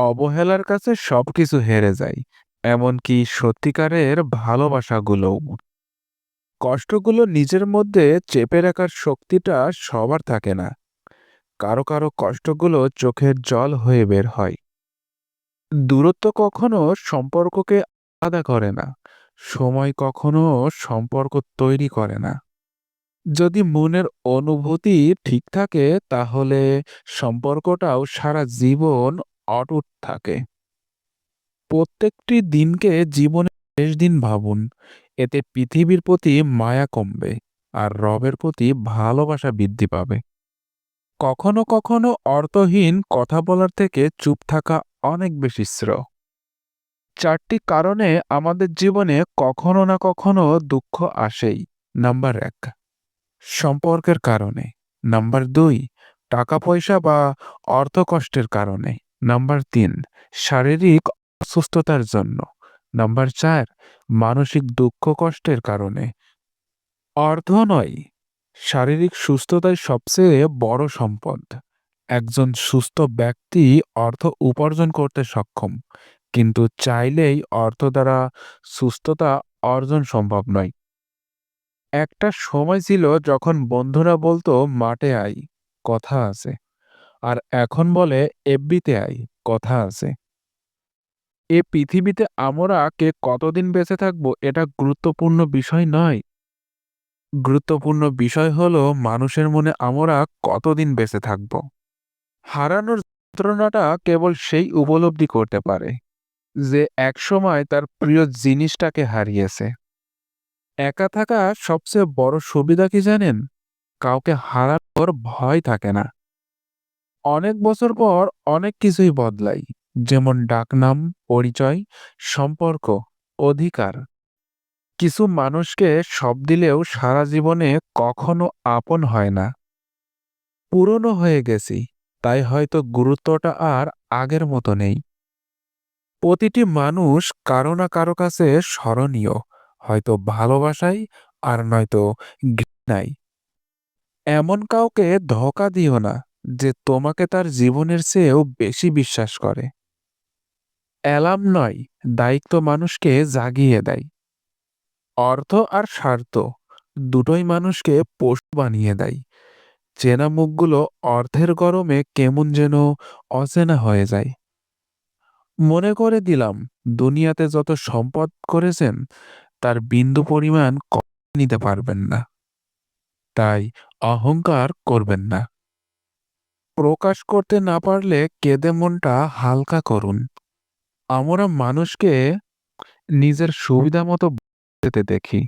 অবহেলার কাছে সবকিছু হেরে যায়, এমনকি সত্যিকারের ভালোবাসাগুলোও। কষ্টগুলো নিজের মধ্যে চেপে রাখার শক্তিটা সবার থাকে না। কারও কারও কষ্টগুলো চোখের জল হয়ে বের হয়। দূরত্ব কখনো সম্পর্ককে আলাদা করে না, সময় কখনো সম্পর্ক তৈরি করে না। যদি মনের অনুভূতি ঠিক থাকে, তাহলে সম্পর্কটাও সারা জীবন অটুট থাকে। প্রত্যেকটি দিনকে জীবনের শেষ দিন ভাবুন। এতে পৃথিবীর প্রতি মায়া কমবে আর রবের প্রতি ভালোবাসা বৃদ্ধি পাবে। কখনো কখনো অর্থহীন কথা বলার থেকে চুপ থাকা অনেক বেশি শ্রেয় চারটি কারণে আমাদের জীবনে কখনো না কখনো দুঃখ আসেই। নাম্বার এক, সম্পর্কের কারণে। নাম্বার দুই টাকা পয়সা বা অর্থ কষ্টের কারণে। নাম্বার তিন, শারীরিক অসুস্থতার জন্য। নাম্বার চার, মানসিক দুঃখ কষ্টের কারণে। অর্থ নয়, শারীরিক সুস্থতাই সবচেয়ে বড় সম্পদ। একজন সুস্থ ব্যক্তি অর্থ উপার্জন করতে সক্ষম, কিন্তু চাইলেই অর্থ দ্বারা সুস্থতা অর্জন সম্ভব নয়। একটা সময় ছিল যখন বন্ধুরা বলতো, মাঠে আই কথা আছে। আর এখন বলে এফবিতে আই, কথা আছে। এ পৃথিবীতে আমরা কে কতদিন বেঁচে থাকব এটা গুরুত্বপূর্ণ বিষয় নয়। গুরুত্বপূর্ণ বিষয় হলো মানুষের মনে আমরা কতদিন বেঁচে থাকব। হারানোর যন্ত্রণাটা কেবল সেই উপলব্ধি করতে পারে, যে একসময় তার প্রিয় জিনিসটাকে হারিয়েছে। একা থাকা সবচেয়ে বড় সুবিধা কি জানেন? কাউকে হারানোর ভয় থাকে না। অনেক বছর পর অনেক কিছুই বদলাই। যেমন ডাকনাম, পরিচয়, সম্পর্ক, অধিকার। কিছু মানুষকে সব দিলেও সারা জীবনে কখনো আপন হয় না। পুরনো হয়ে গেছি, তাই হয়তো গুরুত্বটা আর আগের মতো নেই। প্রতিটি মানুষ কারও না কারও কাছে স্মরণীয়, হয়তো ভালোবাসাই আর নয়তো ঘৃণাই। এমন কাউকে ধোকা দিও না। যে তোমাকে তার জীবনের চেয়েও বেশি বিশ্বাস করে। অ্যালার্ম নয়, দায়িত্ব মানুষকে জাগিয়ে দেয়। অর্থ আর স্বার্থ দুটোই মানুষকে পশু বানিয়ে দেয়। চেনা মুখগুলো অর্থের গরমে কেমন যেন অচেনা হয়ে যায়। মনে করে দিলাম, দুনিয়াতে যত সম্পদ করেছেন, তার বিন্দু পরিমাণ কম নিতে পারবেন না। তাই অহংকার করবেন না। প্রকাশ করতে না পারলে কেঁদে মনটা হালকা করুন। আমরা মানুষকে নিজের সুবিধা মতো দেখি।